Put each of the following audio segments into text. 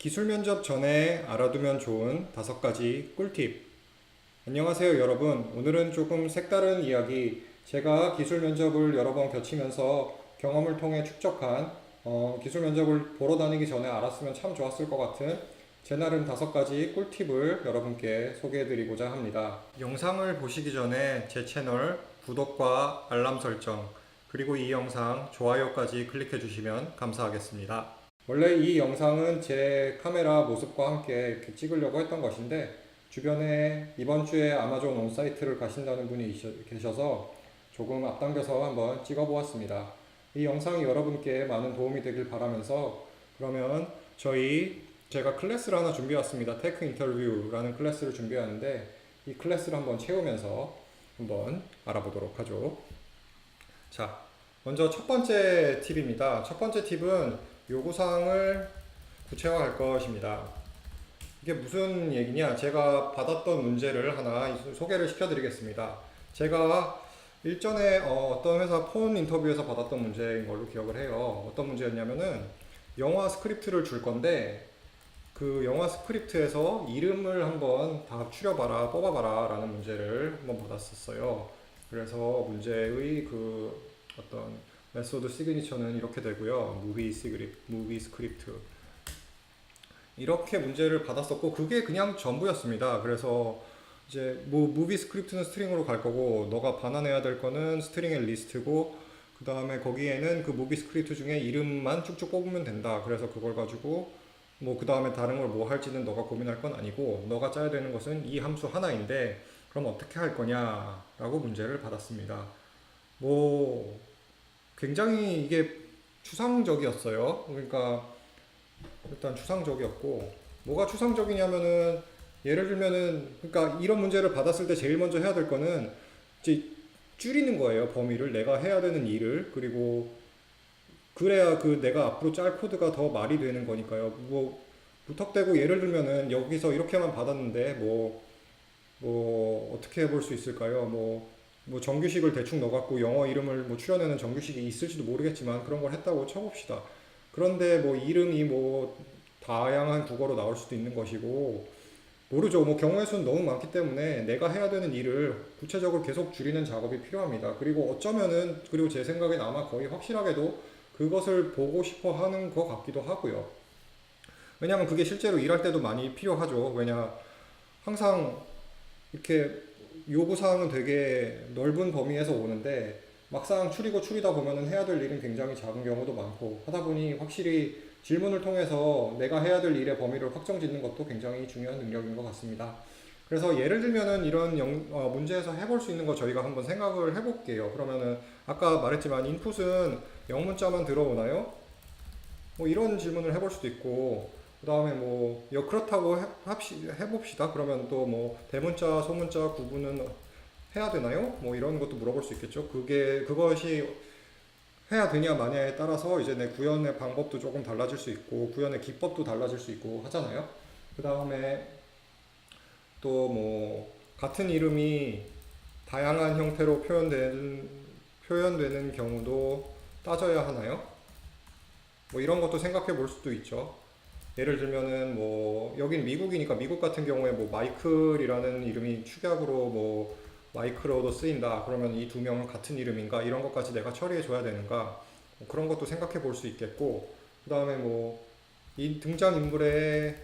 기술 면접 전에 알아두면 좋은 다섯 가지 꿀팁. 안녕하세요, 여러분. 오늘은 조금 색다른 이야기. 제가 기술 면접을 여러 번 겨치면서 경험을 통해 축적한 어, 기술 면접을 보러 다니기 전에 알았으면 참 좋았을 것 같은 제 나름 다섯 가지 꿀팁을 여러분께 소개해드리고자 합니다. 영상을 보시기 전에 제 채널 구독과 알람 설정 그리고 이 영상 좋아요까지 클릭해 주시면 감사하겠습니다. 원래 이 영상은 제 카메라 모습과 함께 이렇게 찍으려고 했던 것인데 주변에 이번 주에 아마존 온사이트를 가신다는 분이 있- 계셔서 조금 앞당겨서 한번 찍어 보았습니다. 이 영상이 여러분께 많은 도움이 되길 바라면서 그러면 저희 제가 클래스를 하나 준비해 왔습니다. 테크 인터뷰라는 클래스를 준비해 왔는데 이 클래스를 한번 채우면서 한번 알아보도록 하죠. 자, 먼저 첫 번째 팁입니다. 첫 번째 팁은 요구사항을 구체화할 것입니다. 이게 무슨 얘기냐? 제가 받았던 문제를 하나 소개를 시켜드리겠습니다. 제가 일전에 어, 떤 회사 폰 인터뷰에서 받았던 문제인 걸로 기억을 해요. 어떤 문제였냐면은 영화 스크립트를 줄 건데 그 영화 스크립트에서 이름을 한번 다 추려봐라, 뽑아봐라 라는 문제를 한번 받았었어요. 그래서 문제의 그 어떤 메소드 시그니처는 이렇게 되고요. 무비 시그립, 무비 스크립트. 이렇게 문제를 받았었고 그게 그냥 전부였습니다. 그래서 이제 뭐 무비 스크립트는 스트링으로 갈 거고 너가 반환해야 될 거는 스트링의 리스트고 그 다음에 거기에는 그 무비 스크립트 중에 이름만 쭉쭉 뽑으면 된다. 그래서 그걸 가지고 뭐 그 다음에 다른 걸 뭐 할지는 너가 고민할 건 아니고 너가 짜야 되는 것은 이 함수 하나인데 그럼 어떻게 할 거냐라고 문제를 받았습니다. 뭐 굉장히 이게 추상적이었어요. 그러니까 일단 추상적이었고 뭐가 추상적이냐면은 예를 들면은 그러니까 이런 문제를 받았을 때 제일 먼저 해야 될 거는 이제 줄이는 거예요 범위를. 내가 해야 되는 일을. 그리고 그래야 그 내가 앞으로 짤 코드가 더 말이 되는 거니까요. 뭐 무턱대고 예를 들면은 여기서 이렇게만 받았는데 뭐뭐 어떻게 해볼 수 있을까요? 뭐 뭐 정규식을 대충 넣어갖고 영어 이름을 뭐 추려내는 정규식이 있을지도 모르겠지만 그런 걸 했다고 쳐봅시다. 그런데 뭐 이름이 뭐 다양한 국어로 나올 수도 있는 것이고 모르죠. 뭐 경우의 수는 너무 많기 때문에 내가 해야 되는 일을 구체적으로 계속 줄이는 작업이 필요합니다. 그리고 어쩌면은 그리고 제 생각엔 아마 거의 확실하게도 그것을 보고 싶어 하는 것 같기도 하고요. 왜냐하면 그게 실제로 일할 때도 많이 필요하죠. 왜냐 항상 이렇게 요구 사항은 되게 넓은 범위에서 오는데 막상 추리고 추리다 보면은 해야 될 일은 굉장히 작은 경우도 많고 하다 보니 확실히 질문을 통해서 내가 해야 될 일의 범위를 확정 짓는 것도 굉장히 중요한 능력인 것 같습니다. 그래서 예를 들면은 이런 영- 어, 문제에서 해볼 수 있는 거 저희가 한번 생각을 해볼게요. 그러면은 아까 말했지만 인풋은 영문자만 들어오나요? 뭐 이런 질문을 해볼 수도 있고 그 다음에 뭐 여- 그렇다고 해, 합시, 해봅시다. 그러면 또 뭐 대문자, 소문자 구분은 해야 되나요? 뭐 이런 것도 물어볼 수 있겠죠. 그게 그것이 해야 되냐 마냐에 따라서 이제 내 구현의 방법도 조금 달라질 수 있고 구현의 기법도 달라질 수 있고 하잖아요. 그 다음에 또 뭐 같은 이름이 다양한 형태로 표현되는 표현되는 경우도 따져야 하나요? 뭐 이런 것도 생각해 볼 수도 있죠. 예를 들면은 뭐 여긴 미국이니까 미국 같은 경우에 뭐 마이클이라는 이름이 축약으로 뭐 마이크로도 쓰인다. 그러면 이 두 명은 같은 이름인가? 이런 것까지 내가 처리해 줘야 되는가? 뭐 그런 것도 생각해 볼 수 있겠고, 그 다음에 뭐, 이 등장 인물의,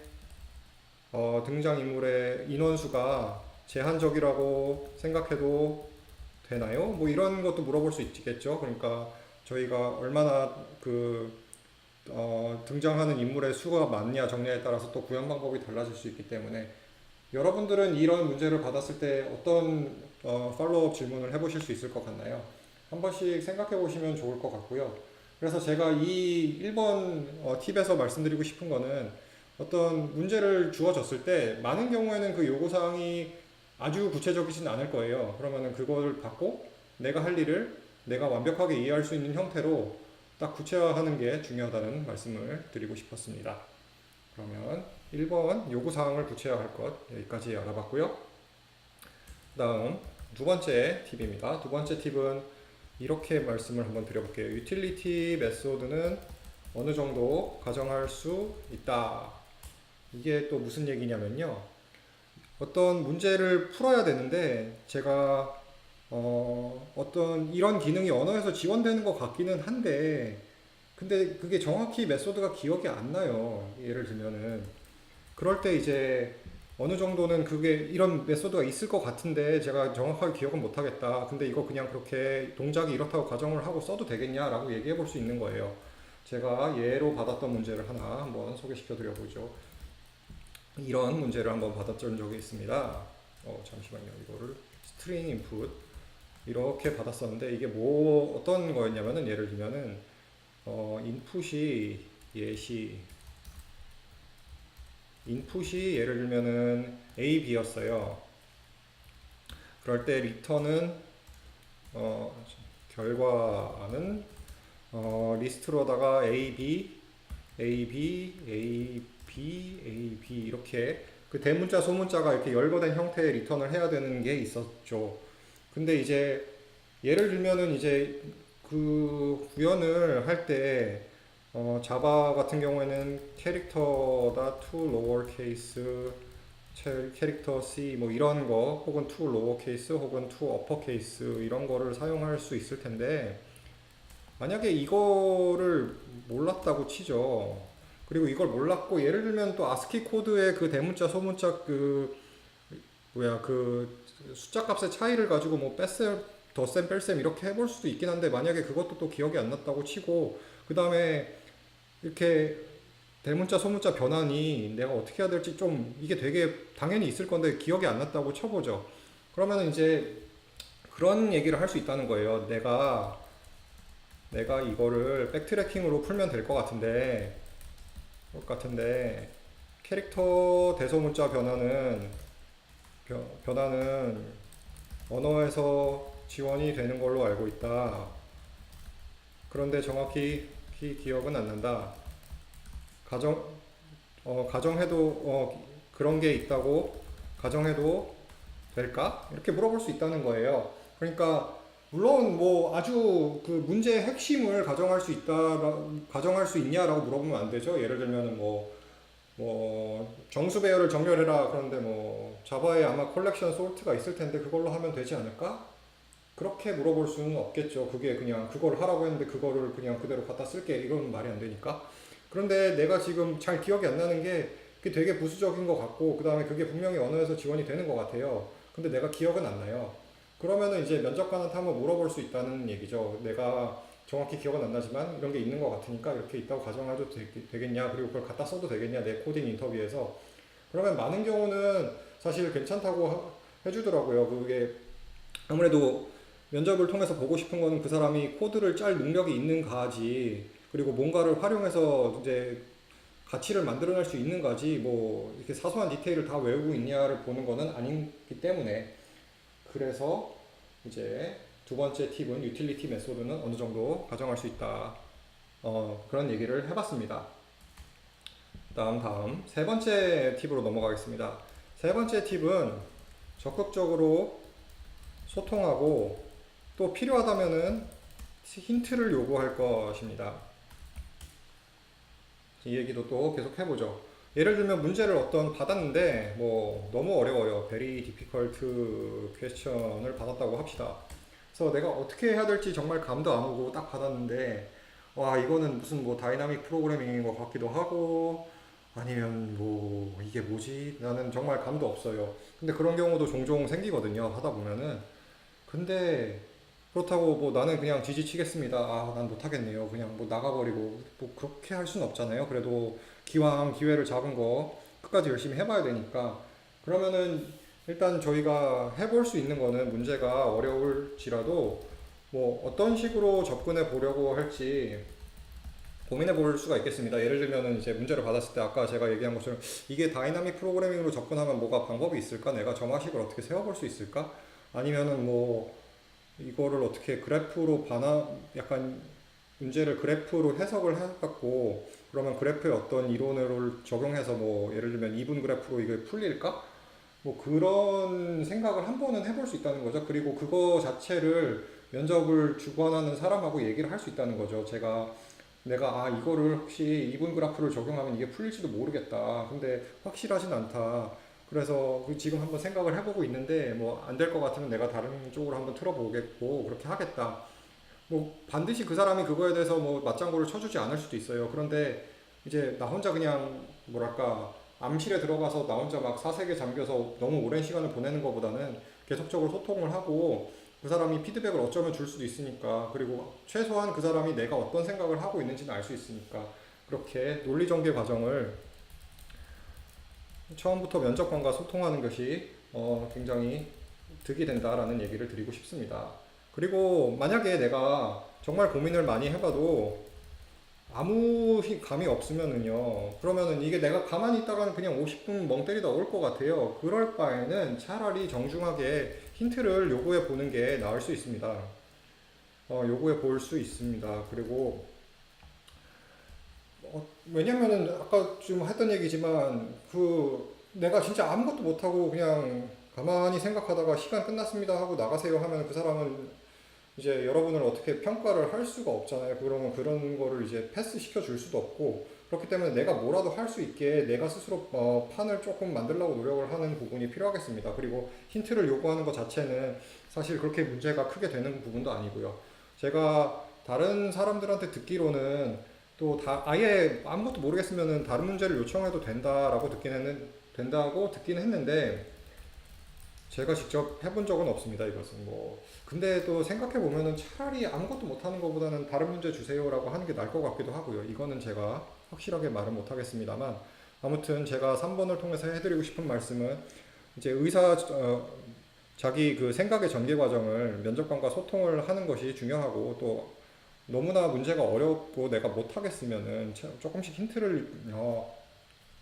어, 등장 인물의 인원수가 제한적이라고 생각해도 되나요? 뭐 이런 것도 물어볼 수 있겠죠. 그러니까 저희가 얼마나 그, 어, 등장하는 인물의 수가 많냐, 적냐에 따라서 또 구현 방법이 달라질 수 있기 때문에 여러분들은 이런 문제를 받았을 때 어떤 어, 팔로우업 질문을 해보실 수 있을 것 같나요? 한 번씩 생각해 보시면 좋을 것 같고요. 그래서 제가 이 1번 어, 팁에서 말씀드리고 싶은 거는 어떤 문제를 주어졌을 때 많은 경우에는 그 요구사항이 아주 구체적이진 않을 거예요. 그러면은 그거를 받고 내가 할 일을 내가 완벽하게 이해할 수 있는 형태로 딱 구체화하는 게 중요하다는 말씀을 드리고 싶었습니다. 그러면 1번 요구사항을 구체화할 것 여기까지 알아봤고요. 다음 두 번째 팁입니다. 두 번째 팁은 이렇게 말씀을 한번 드려볼게요. 유틸리티 메소드는 어느 정도 가정할 수 있다. 이게 또 무슨 얘기냐면요. 어떤 문제를 풀어야 되는데 제가 어, 어떤 이런 기능이 언어에서 지원되는 것 같기는 한데 근데 그게 정확히 메소드가 기억이 안 나요. 예를 들면은 그럴 때 이제 어느 정도는 그게 이런 메소드가 있을 것 같은데 제가 정확하게 기억은 못 하겠다. 근데 이거 그냥 그렇게 동작이 이렇다고 가정을 하고 써도 되겠냐라고 얘기해 볼 수 있는 거예요. 제가 예로 받았던 문제를 하나 한번 소개시켜 드려 보죠. 이런 문제를 한번 받았던 적이 있습니다. 어, 잠시만요. 이거를 스트링 인풋 이렇게 받았었는데 이게 뭐 어떤 거였냐면은 예를 들면은 어, 인풋이 예시 인풋이 예를 들면은 A, B였어요. 그럴 때 리턴은 어, 결과는 어, 리스트로다가 A, B, A, B, A, B, A, B 이렇게 그 대문자 소문자가 이렇게 열거된 형태의 리턴을 해야 되는 게 있었죠. 근데 이제 예를 들면은 이제 그 구현을 할때 어, 자바 같은 경우에는 캐릭터다 to lowercase 채- 캐릭터 C 뭐 이런 거 혹은 to lowercase 혹은 to uppercase 이런 거를 사용할 수 있을 텐데 만약에 이거를 몰랐다고 치죠. 그리고 이걸 몰랐고 예를 들면 또 아스키 코드의 그 대문자 소문자 그 뭐야 그 숫자 값의 차이를 가지고 뭐 뺄셈 덧셈 뺄셈 이렇게 해볼 수도 있긴 한데 만약에 그것도 또 기억이 안 났다고 치고 그 다음에 이렇게 대문자 소문자 변환이 내가 어떻게 해야 될지 좀 이게 되게 당연히 있을 건데 기억이 안 났다고 쳐보죠. 그러면 이제 그런 얘기를 할 수 있다는 거예요. 내가 내가 이거를 백트래킹으로 풀면 될 것 같은데 것 같은데 캐릭터 대소문자 변화는 변- 변화는 언어에서 지원이 되는 걸로 알고 있다. 그런데 정확히 기, 기억은 안 난다. 가정 어, 가정해도 어, 그런 게 있다고 가정해도 될까? 이렇게 물어볼 수 있다는 거예요. 그러니까 물론 뭐 아주 그 문제의 핵심을 가정할 수 있다, 가정할 수 있냐라고 물어보면 안 되죠. 예를 들면은 뭐, 뭐, 정수 배열을 정렬해라. 그런데 뭐, 자바에 아마 컬렉션 솔트가 있을 텐데 그걸로 하면 되지 않을까? 그렇게 물어볼 수는 없겠죠. 그게 그냥 그걸 하라고 했는데 그거를 그냥 그대로 갖다 쓸게. 이건 말이 안 되니까. 그런데 내가 지금 잘 기억이 안 나는 게 그게 되게 부수적인 것 같고, 그 다음에 그게 분명히 언어에서 지원이 되는 것 같아요. 근데 내가 기억은 안 나요. 그러면은 이제 면접관한테 한번 물어볼 수 있다는 얘기죠. 내가 정확히 기억은 안 나지만 이런 게 있는 것 같으니까 이렇게 있다고 가정해도 되, 되겠냐, 그리고 그걸 갖다 써도 되겠냐, 내 코딩 인터뷰에서. 그러면 많은 경우는 사실 괜찮다고 하- 해주더라고요. 그게 아무래도 면접을 통해서 보고 싶은 거는 그 사람이 코드를 짤 능력이 있는가지, 그리고 뭔가를 활용해서 이제 가치를 만들어낼 수 있는가지, 뭐 이렇게 사소한 디테일을 다 외우고 있냐를 보는 거는 아니기 때문에 그래서 이제 두 번째 팁은 유틸리티 메소드는 어느 정도 가정할 수 있다. 어, 그런 얘기를 해봤습니다. 다음 다음 세 번째 팁으로 넘어가겠습니다. 세 번째 팁은 적극적으로 소통하고 또 필요하다면은 힌트를 요구할 것입니다. 이 얘기도 또 계속 해보죠. 예를 들면 문제를 어떤 받았는데 뭐 너무 어려워요. very difficult question을 받았다고 합시다. 그래서 내가 어떻게 해야 될지 정말 감도 안 오고 딱 받았는데 와 이거는 무슨 뭐 다이나믹 프로그래밍인 것 같기도 하고 아니면 뭐 이게 뭐지? 나는 정말 감도 없어요. 근데 그런 경우도 종종 생기거든요. 하다 보면은 근데 그렇다고 뭐 나는 그냥 지지치겠습니다. 아, 난 못하겠네요. 그냥 뭐 나가버리고 뭐 그렇게 할 수는 없잖아요. 그래도 기왕 기회를 잡은 거 끝까지 열심히 해봐야 되니까 그러면은 일단 저희가 해볼 수 있는 거는 문제가 어려울지라도 뭐 어떤 식으로 접근해 보려고 할지 고민해 볼 수가 있겠습니다. 예를 들면은 이제 문제를 받았을 때 아까 제가 얘기한 것처럼 이게 다이나믹 프로그래밍으로 접근하면 뭐가 방법이 있을까? 내가 점화식을 어떻게 세워볼 수 있을까? 아니면은 뭐 이거를 어떻게 그래프로 반화 약간 문제를 그래프로 해석을 해갖고 그러면 그래프에 어떤 이론을 적용해서 뭐 예를 들면 2분 그래프로 이게 풀릴까? 뭐 그런 생각을 한 번은 해볼 수 있다는 거죠. 그리고 그거 자체를 면접을 주관하는 사람하고 얘기를 할 수 있다는 거죠. 제가 내가 아 이거를 혹시 이분 그래프를 적용하면 이게 풀릴지도 모르겠다. 근데 확실하진 않다. 그래서 그 지금 한번 생각을 해보고 있는데 뭐 안 될 것 같으면 내가 다른 쪽으로 한번 틀어보겠고 그렇게 하겠다. 뭐 반드시 그 사람이 그거에 대해서 뭐 맞장구를 쳐주지 않을 수도 있어요. 그런데 이제 나 혼자 그냥 뭐랄까 암실에 들어가서 나 혼자 막 사색에 잠겨서 너무 오랜 시간을 보내는 것보다는 계속적으로 소통을 하고 그 사람이 피드백을 어쩌면 줄 수도 있으니까 그리고 최소한 그 사람이 내가 어떤 생각을 하고 있는지는 알 수 있으니까 그렇게 논리 전개 과정을 처음부터 면접관과 소통하는 것이 어, 굉장히 득이 된다라는 얘기를 드리고 싶습니다. 그리고 만약에 내가 정말 고민을 많이 해봐도 아무 히- 감이 없으면은요, 그러면은 이게 내가 가만히 있다가는 그냥 50분 멍 때리다 올 것 같아요. 그럴 바에는 차라리 정중하게 힌트를 요구해 보는 게 나을 수 있습니다. 어, 요구해 볼 수 있습니다. 그리고 어, 왜냐면은 아까 좀 했던 얘기지만 그 내가 진짜 아무것도 못하고 그냥 가만히 생각하다가 시간 끝났습니다 하고 나가세요 하면 그 사람은 이제 여러분을 어떻게 평가를 할 수가 없잖아요. 그러면 그런 거를 이제 패스 시켜 줄 수도 없고 그렇기 때문에 내가 뭐라도 할 수 있게 내가 스스로 어, 판을 조금 만들려고 노력을 하는 부분이 필요하겠습니다. 그리고 힌트를 요구하는 것 자체는 사실 그렇게 문제가 크게 되는 부분도 아니고요. 제가 다른 사람들한테 듣기로는 또 다 아예 아무것도 모르겠으면은 다른 문제를 요청해도 된다라고 듣긴 했는 된다고 듣긴 했는데 제가 직접 해본 적은 없습니다. 이것은 뭐 근데 또 생각해 보면은 차라리 아무것도 못하는 것보다는 다른 문제 주세요라고 하는 게 나을 것 같기도 하고요. 이거는 제가 확실하게 말은 못하겠습니다만 아무튼 제가 3번을 통해서 해드리고 싶은 말씀은 이제 의사 어, 자기 그 생각의 전개 과정을 면접관과 소통을 하는 것이 중요하고 또 너무나 문제가 어렵고 내가 못하겠으면은 차- 조금씩 힌트를 어,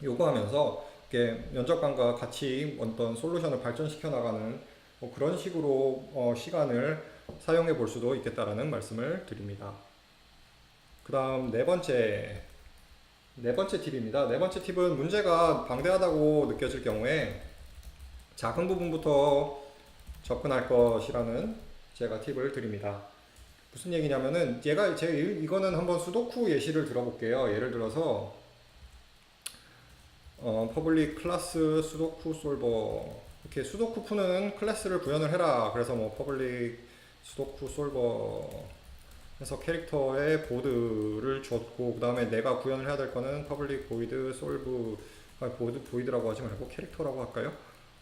요구하면서 이렇게 면접관과 같이 어떤 솔루션을 발전시켜 나가는 뭐 그런 식으로 어, 시간을 사용해 볼 수도 있겠다라는 말씀을 드립니다. 그 다음 네 번째 네 번째 팁입니다. 네 번째 팁은 문제가 방대하다고 느껴질 경우에 작은 부분부터 접근할 것이라는 제가 팁을 드립니다. 무슨 얘기냐면은 얘가 제 이거는 한번 수도쿠 예시를 들어볼게요. 예를 들어서 어, 퍼블릭 클래스 수도쿠 솔버 이렇게 수도쿠 푸는 클래스를 구현을 해라. 그래서 뭐 퍼블릭 수도쿠 솔버 해서 캐릭터의 보드를 줬고 그 다음에 내가 구현을 해야 될 거는 퍼블릭 보이드 솔브 아, 보드 보이드라고 하지 말고 캐릭터라고 할까요?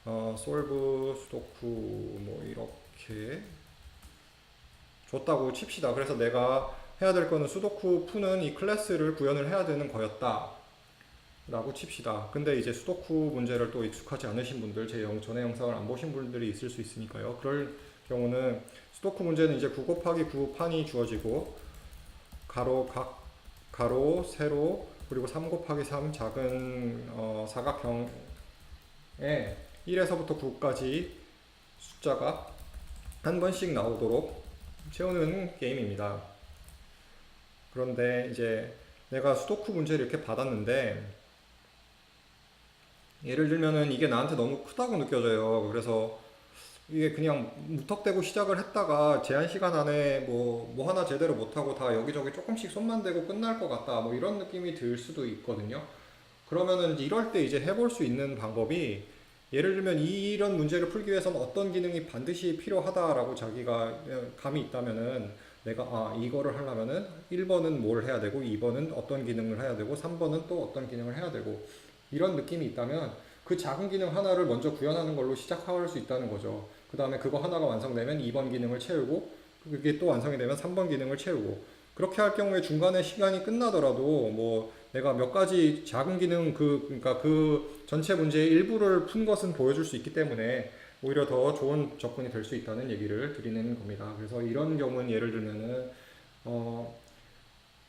어, 솔브 수도쿠 뭐 이렇게 줬다고 칩시다. 그래서 내가 해야 될 거는 수도쿠 푸는 이 클래스를 구현을 해야 되는 거였다. 라고 칩시다. 근데 이제 수도쿠 문제를 또 익숙하지 않으신 분들, 제 영, 전에 영상을 안 보신 분들이 있을 수 있으니까요. 그럴 경우는 수도쿠 문제는 이제 9 곱하기 9 판이 주어지고 가로, 각, 가로, 세로, 그리고 3 곱하기 3 작은 어, 사각형에 1에서부터 9까지 숫자가 한 번씩 나오도록 채우는 게임입니다. 그런데 이제 내가 수도쿠 문제를 이렇게 받았는데 예를 들면은 이게 나한테 너무 크다고 느껴져요. 그래서 이게 그냥 무턱대고 시작을 했다가 제한 시간 안에 뭐, 뭐 하나 제대로 못하고 다 여기저기 조금씩 손만 대고 끝날 것 같다. 뭐 이런 느낌이 들 수도 있거든요. 그러면은 이럴 때 이제 해볼 수 있는 방법이 예를 들면 이런 문제를 풀기 위해서는 어떤 기능이 반드시 필요하다라고 자기가 감이 있다면은 내가 아 이거를 하려면은 1번은 뭘 해야 되고 2번은 어떤 기능을 해야 되고 3번은 또 어떤 기능을 해야 되고 이런 느낌이 있다면 그 작은 기능 하나를 먼저 구현하는 걸로 시작할 수 있다는 거죠. 그 다음에 그거 하나가 완성되면 2번 기능을 채우고 그게 또 완성이 되면 3번 기능을 채우고 그렇게 할 경우에 중간에 시간이 끝나더라도 뭐 내가 몇 가지 작은 기능 그 그러니까 그 전체 문제의 일부를 푼 것은 보여줄 수 있기 때문에 오히려 더 좋은 접근이 될 수 있다는 얘기를 드리는 겁니다. 그래서 이런 경우는 예를 들면은 어,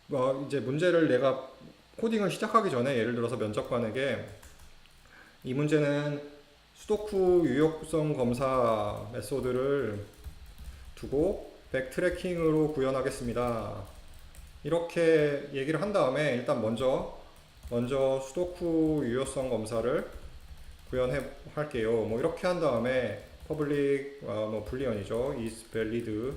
뭐 이제 문제를 내가 코딩을 시작하기 전에 예를 들어서 면접관에게 이 문제는 수도쿠 유효성 검사 메소드를 두고 백트래킹으로 구현하겠습니다. 이렇게 얘기를 한 다음에 일단 먼저 먼저 수도쿠 유효성 검사를 구현해 할게요. 뭐 이렇게 한 다음에 퍼블릭 아, 뭐 불리언이죠. is valid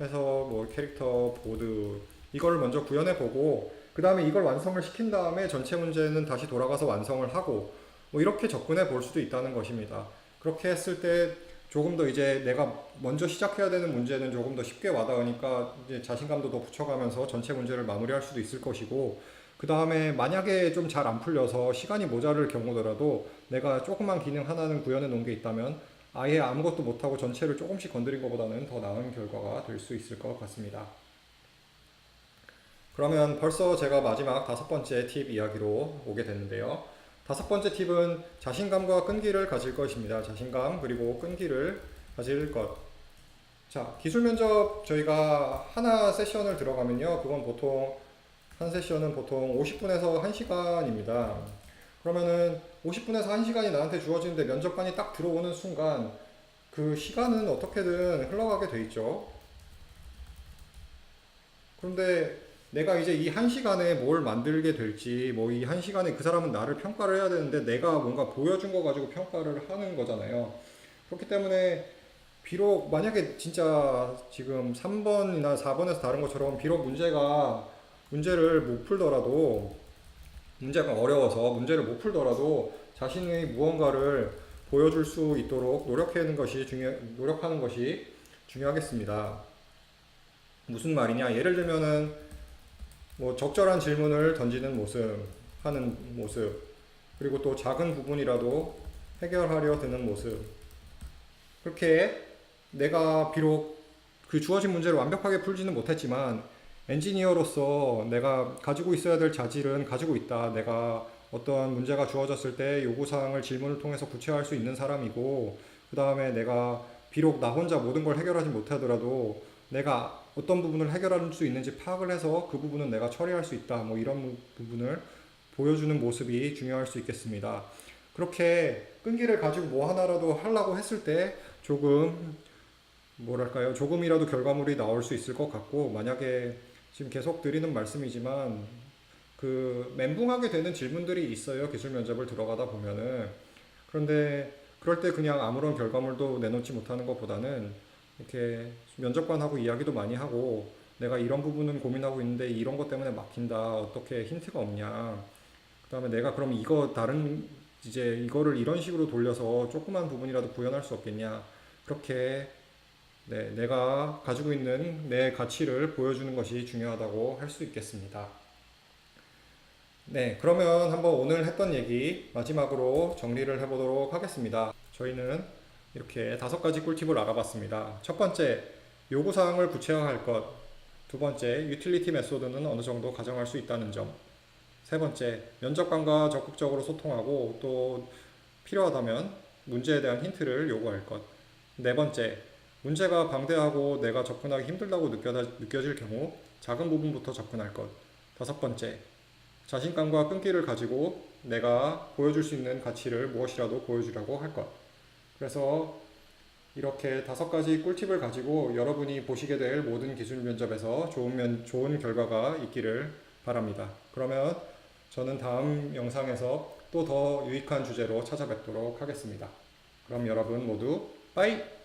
해서 뭐 캐릭터 보드 이거를 먼저 구현해 보고 그 다음에 이걸 완성을 시킨 다음에 전체 문제는 다시 돌아가서 완성을 하고 뭐 이렇게 접근해 볼 수도 있다는 것입니다. 그렇게 했을 때 조금 더 이제 내가 먼저 시작해야 되는 문제는 조금 더 쉽게 와닿으니까 이제 자신감도 더 붙여가면서 전체 문제를 마무리할 수도 있을 것이고 그 다음에 만약에 좀 잘 안 풀려서 시간이 모자랄 경우더라도 내가 조그만 기능 하나는 구현해 놓은 게 있다면 아예 아무것도 못하고 전체를 조금씩 건드린 것보다는 더 나은 결과가 될 수 있을 것 같습니다. 그러면 벌써 제가 마지막 다섯 번째 팁 이야기로 오게 됐는데요. 다섯 번째 팁은 자신감과 끈기를 가질 것입니다. 자신감 그리고 끈기를 가질 것. 자, 기술 면접 저희가 하나 세션을 들어가면요. 그건 보통 한 세션은 보통 50분에서 1시간입니다. 그러면은 50분에서 1시간이 나한테 주어지는데 면접관이 딱 들어오는 순간 그 시간은 어떻게든 흘러가게 돼 있죠. 그런데 내가 이제 이 한 시간에 뭘 만들게 될지, 뭐 이 한 시간에 그 사람은 나를 평가를 해야 되는데 내가 뭔가 보여준 거 가지고 평가를 하는 거잖아요. 그렇기 때문에 비록 만약에 진짜 지금 3번이나 4번에서 다른 것처럼 비록 문제가 문제를 못 풀더라도 문제가 어려워서 문제를 못 풀더라도 자신의 무언가를 보여줄 수 있도록 노력하는 것이 중요 노력하는 것이 중요하겠습니다. 무슨 말이냐? 예를 들면은 뭐 적절한 질문을 던지는 모습, 하는 모습, 그리고 또 작은 부분이라도 해결하려 드는 모습. 그렇게 내가 비록 그 주어진 문제를 완벽하게 풀지는 못했지만 엔지니어로서 내가 가지고 있어야 될 자질은 가지고 있다. 내가 어떤 문제가 주어졌을 때 요구사항을 질문을 통해서 구체화할 수 있는 사람이고, 그 다음에 내가 비록 나 혼자 모든 걸 해결하지 못하더라도 내가 어떤 부분을 해결할 수 있는지 파악을 해서 그 부분은 내가 처리할 수 있다. 뭐 이런 부분을 보여주는 모습이 중요할 수 있겠습니다. 그렇게 끈기를 가지고 뭐 하나라도 하려고 했을 때 조금 뭐랄까요? 조금이라도 결과물이 나올 수 있을 것 같고 만약에 지금 계속 드리는 말씀이지만 그 멘붕하게 되는 질문들이 있어요. 기술 면접을 들어가다 보면은 그런데 그럴 때 그냥 아무런 결과물도 내놓지 못하는 것보다는 이렇게 면접관하고 이야기도 많이 하고 내가 이런 부분은 고민하고 있는데 이런 것 때문에 막힌다. 어떻게 힌트가 없냐. 그 다음에 내가 그럼 이거 다른 이제 이거를 이런 식으로 돌려서 조그만 부분이라도 구현할 수 없겠냐. 그렇게 네, 내가 가지고 있는 내 가치를 보여주는 것이 중요하다고 할 수 있겠습니다. 네, 그러면 한번 오늘 했던 얘기 마지막으로 정리를 해보도록 하겠습니다. 저희는 이렇게 다섯 가지 꿀팁을 알아봤습니다. 첫 번째, 요구사항을 구체화할 것. 두 번째, 유틸리티 메소드는 어느 정도 가정할 수 있다는 점. 세 번째, 면접관과 적극적으로 소통하고 또 필요하다면 문제에 대한 힌트를 요구할 것. 네 번째, 문제가 방대하고 내가 접근하기 힘들다고 느껴질 경우 작은 부분부터 접근할 것. 다섯 번째, 자신감과 끈기를 가지고 내가 보여줄 수 있는 가치를 무엇이라도 보여주려고 할 것. 그래서 이렇게 다섯 가지 꿀팁을 가지고 여러분이 보시게 될 모든 기술 면접에서 좋은 면, 좋은 결과가 있기를 바랍니다. 그러면 저는 다음 영상에서 또 더 유익한 주제로 찾아뵙도록 하겠습니다. 그럼 여러분 모두 빠이!